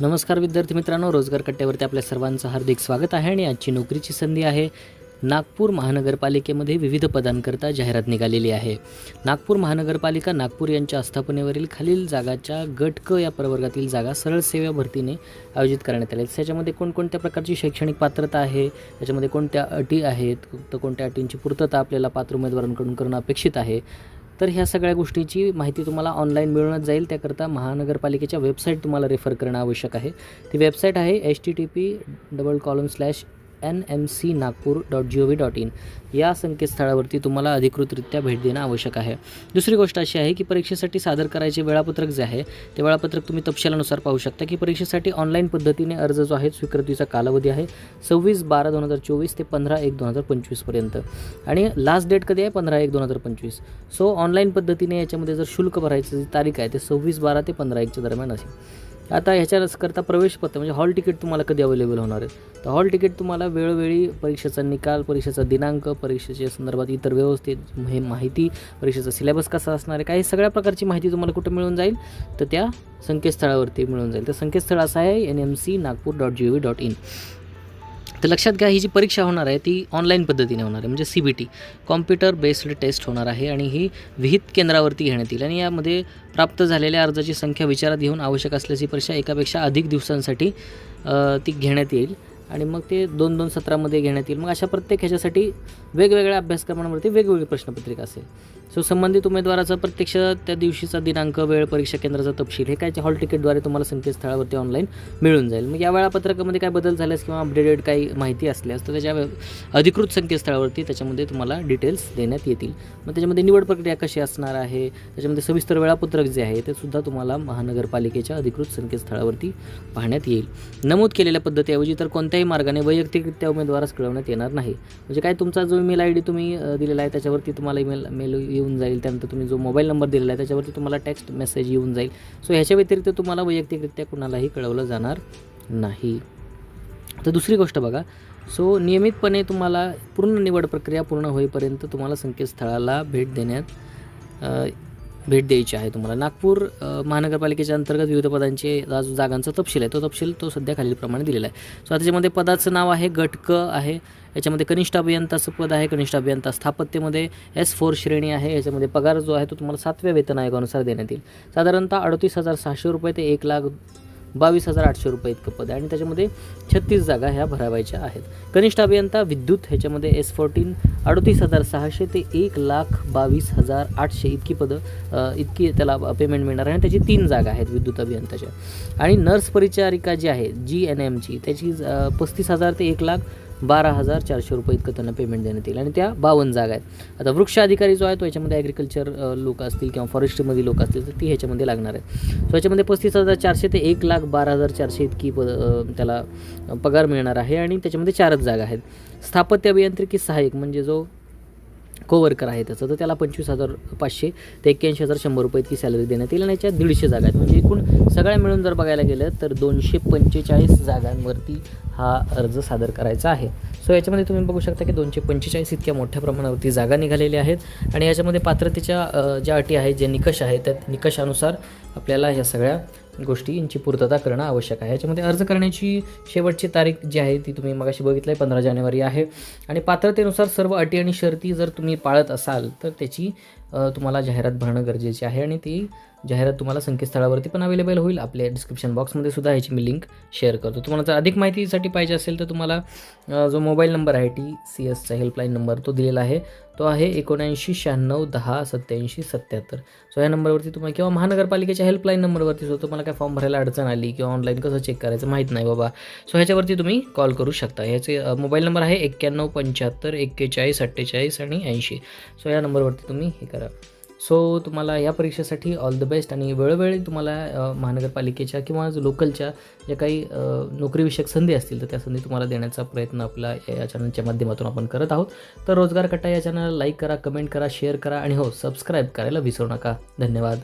नमस्कार विद्यार्थी मित्रांनो रोजगार कट्ट्यावरती आपल्या सर्वांचं हार्दिक स्वागत आहे आणि आजची नोकरीची संधी आहे. नागपूर महानगरपालिकेमध्ये विविध पदांकरता जाहिरात निघालेली आहे. नागपूर महानगरपालिका नागपूर यांच्या आस्थापनेवरील खालील जागाच्या गट क या प्रवर्गातील जागा सरळ सेवा भरतीने आयोजित करण्यात आल्या आहेत. त्याच्यामध्ये कोणकोणत्या प्रकारची शैक्षणिक पात्रता आहे? त्याच्यामध्ये कोणत्या अटी आहेत? तर कोणत्या अटींची पूर्तता आपल्याला पात्र उमेदवारांकडून करणं अपेक्षित आहे? तर ह्या सगळ्या गोष्टीची माहिती तुम्हाला ऑनलाईन मिळूनच जाईल. त्याकरता महानगरपालिकेच्या वेबसाईट तुम्हाला रेफर करणं आवश्यक आहे. ती वेबसाईट आहे H T T P double colon slash N M C Nagpur dot G O V dot in. या संकेतस्थळावरती तुम्हाला अधिकृतरित्या भेट देणं आवश्यक आहे. दुसरी गोष्ट अशी आहे की परीक्षेसाठी सादर करायचे वेळापत्रक जे आहे ते वेळापत्रक तुम्ही तपशिलानुसार पाहू शकता की परीक्षेसाठी ऑनलाईन पद्धतीने अर्ज जो आहे स्वीकृतीचा कालावधी आहे सव्वीस बारा दोन हजार चोवीस ते पंधरा एक दोन हजार पंचवीसपर्यंत आणि लास्ट डेट कधी आहे? पंधरा एक दोन हजार पंचवीस. सो ऑनलाईन पद्धतीने याच्यामध्ये जर शुल्क भरायचं जी तारीख आहे ते सव्वीस बारा ते पंधरा एकच्या दरम्यान असेल. आता ह्याच्याकरता प्रवेशपत्र म्हणजे हॉल तिकीट तुम्हाला कधी अवेलेबल होणार आहे? तर हॉल तिकीट तुम्हाला वेळोवेळी परीक्षेचा निकाल परीक्षेचा दिनांक परीक्षेच्या संदर्भात इतर व्यवस्थित हे माहिती परीक्षेचा सिलेबस कसा असणार आहे काही सगळ्या प्रकारची माहिती तुम्हाला कुठं मिळून जाईल? तर त्या संकेतस्थळावरती मिळून जाईल. तर संकेतस्थळ असं आहे N M C Nagpur dot G O V dot in तर लक्षात घ्या ही जी परीक्षा होणार आहे ती ऑनलाईन पद्धतीने होणार आहे म्हणजे C B T computer based test होणार आहे आणि ही विहित केंद्रावरती घेण्यात येईल. आणि यामध्ये प्राप्त झालेल्या अर्जाची संख्या विचारात घेऊन आवश्यक असल्याची परीक्षा एकापेक्षा अधिक दिवसांसाठी ती घेण्यात येईल. आणि मग ते दोन दोन सत्रामध्ये घेण्यात येईल. मग अशा प्रत्येक ह्याच्यासाठी वेगवेगळ्या अभ्यासक्रमांवरती वेगवेगळी प्रश्नपत्रिका असेल. सो संबंधित उमेदवाराचा प्रत्यक्ष त्या दिवशीचा दिनांक वेळ परीक्षा केंद्राचा तपशील हे काय हॉल तिकीटद्वारे तुम्हाला संकेतस्थळावरती ऑनलाईन मिळून जाईल. मग या वेळापत्रकामध्ये काय बदल झाल्यास किंवा अपडेटेड काही माहिती असल्यास तर त्याच्या अधिकृत संकेतस्थळावरती त्याच्यामध्ये तुम्हाला डिटेल्स देण्यात येतील. मग त्याच्यामध्ये निवड प्रक्रिया कशी असणार आहे? त्याच्यामध्ये सविस्तर वेळापत्रक जे आहे ते सुद्धा तुम्हाला महानगरपालिकेच्या अधिकृत संकेतस्थळावरती पाहण्यात येईल. नमूद केलेल्या पद्धतीऐवजी तर कोणत्याही मार्गाने वैयक्तिकरित्या उमेदवारास कळवण्यात येणार नाही. म्हणजे काय तुमचा जो ईमेल आय डी तुम्ही दिलेला आहे त्याच्यावरती तुम्हाला ईमेल मेल येऊन जाईल. त्यानंतर तुम्ही जो मोबाईल नंबर दिलेला आहे त्याच्यावरती तुम्हाला टेक्स्ट मेसेज येऊन जाईल. सो ह्याच्या व्यतिरिक्त तुम्हाला वैयक्तिकरित्या कुणालाही कळवलं जाणार नाही. तर दुसरी गोष्ट बघा. सो नियमितपणे तुम्हाला पूर्ण निवड प्रक्रिया पूर्ण होईपर्यंत तुम्हाला संकेतस्थळाला भेट देण्यात भेट द्यायची आहे तुम्हाला. नागपूर महानगरपालिकेच्या अंतर्गत विविध पदांचे जा- जागांचा तपशील आहे. तो तपशील तो सध्या खालीलप्रमाणे दिलेला आहे. सो आता त्याच्यामध्ये पदाचं नाव आहे गटक आहे याच्यामध्ये कनिष्ठ अभियंताचं पद आहे कनिष्ठ अभियंता स्थापत्यमध्ये एस फोर श्रेणी आहे याच्यामध्ये पगार जो आहे तो तुम्हाला सातव्या वेतन आयोगानुसार देण्यात येईल. साधारणतः अडतीस हजार सहाशे रुपये ते एक लाख बावीस हजार आठशे रुपये इतकं पद आहे. आणि त्याच्यामध्ये छत्तीस जागा ह्या भरावायच्या आहेत. कनिष्ठ अभियंता विद्युत ह्याच्यामध्ये एस फोर्टीन अडतीस हजार सहाशे ते एक लाख बावीस हजार आठशे इतकी पदं इतकी त्याला पेमेंट मिळणार आहे. आणि त्याची तीन जागा आहेत विद्युत अभियंताच्या. आणि नर्स परिचारिका जी आहे जी एन एमची त्याची पस्तीस हजार ते एक लाख बारा हजार चारशे रुपये इतकं त्यांना पेमेंट देण्यात येईल. आणि त्या बावन्न जागा आहेत. आता वृक्ष अधिकारी जो आहे तो याच्यामध्ये ॲग्रिकल्चर लोक असतील किंवा फॉरेस्ट्रीमध्ये लोक असतील तर ती ह्याच्यामध्ये लागणार आहे सो याच्यामध्ये पस्तीस हजार चारशे ते एक लाख बारा हजार चारशे इतकी प त्याला पगार मिळणार आहे आणि त्याच्यामध्ये चारच जागा आहेत. स्थापत्य अभियांत्रिकी सहाय्यक म्हणजे जो कोवर्कर आहे त्याचं. तर त्याला पंचवीस हजार पाचशे ते एक्क्याऐंशी हजार शंभर रुपये इतकी सॅलरी देण्यात येईल आणि याच्यात दीडशे जागा आहेत. म्हणजे एकूण सगळ्या मिळून जर बघायला गेलं तर दोनशे पंचेचाळीस जागांवरती हा अर्ज सादर करायचा आहे. सो याच्यामध्ये तुम्ही बघू शकता की दोनशे पंचेचाळीस इतक्या मोठ्या प्रमाणावरती जागा निघालेल्या आहेत. आणि याच्यामध्ये पात्रतेच्या ज्या अटी आहेत जे निकष आहेत त्या निकषानुसार आपल्याला ह्या सगळ्या गोष्टींची पूर्तता करणं आवश्यक आहे. याच्यामध्ये अर्ज करण्याची शेवटची तारीख जी आहे ती तुम्ही मगाशी बघितलं आहे पंधरा जानेवारी आहे. आणि पात्रतेनुसार सर्व अटी आणि शर्ती जर तुम्ही पाळत असाल तर त्याची तुम्हाला जाहिरात भरणं गरजेचे आहे आणि ती जाहिरात तुम्हाला संकेतस्थळावरती पण अवेलेबल होईल. आपल्या डिस्क्रिप्शन बॉक्समध्ये सुद्धा ह्याची मी लिंक शेअर करतो. तुम्हाला जर अधिक माहितीसाठी पाहिजे असेल तर तुम्हाला जो मोबाईल नंबर आहे टी सी एसचा हेल्पलाईन नंबर तो दिलेला आहे. तो आहे एकोणऐंशी शहाण्णव दहा सत्याऐंशी सत्याहत्तर. सो या नंबरवरती तुम्हाला किंवा महानगरपालिकेच्या हेल्पलाईन नंबरवरती सुद्धा तुम्हाला काय फॉर्म भरायला अडचण आली किंवा ऑनलाईन कसं चेक करायचं माहीत नाही बाबा. सो ह्याच्यावरती तुम्ही कॉल करू शकता. ह्याचे मोबाईल नंबर आहे एक्क्याण्णव पंच्याहत्तर एक्केचाळीस अठ्ठेचाळीस आणि ऐंशी. सो या नंबरवरती तुम्ही हे करा. सो तुम्हाला या परीक्षेसाठी ऑल द बेस्ट आणि वेळोवेळी तुम्हाला महानगरपालिकेच्या किंवा लोकलच्या ज्या काही नोकरीविषयक संधी असतील तर त्या संधी तुम्हाला देण्याचा प्रयत्न आपला या चॅनलच्या माध्यमातून आपण करत आहोत. तर रोजगार कट्टा या चॅनलला लाईक करा कमेंट करा शेअर करा आणि हो सबस्क्राईब करायला विसरू नका. धन्यवाद.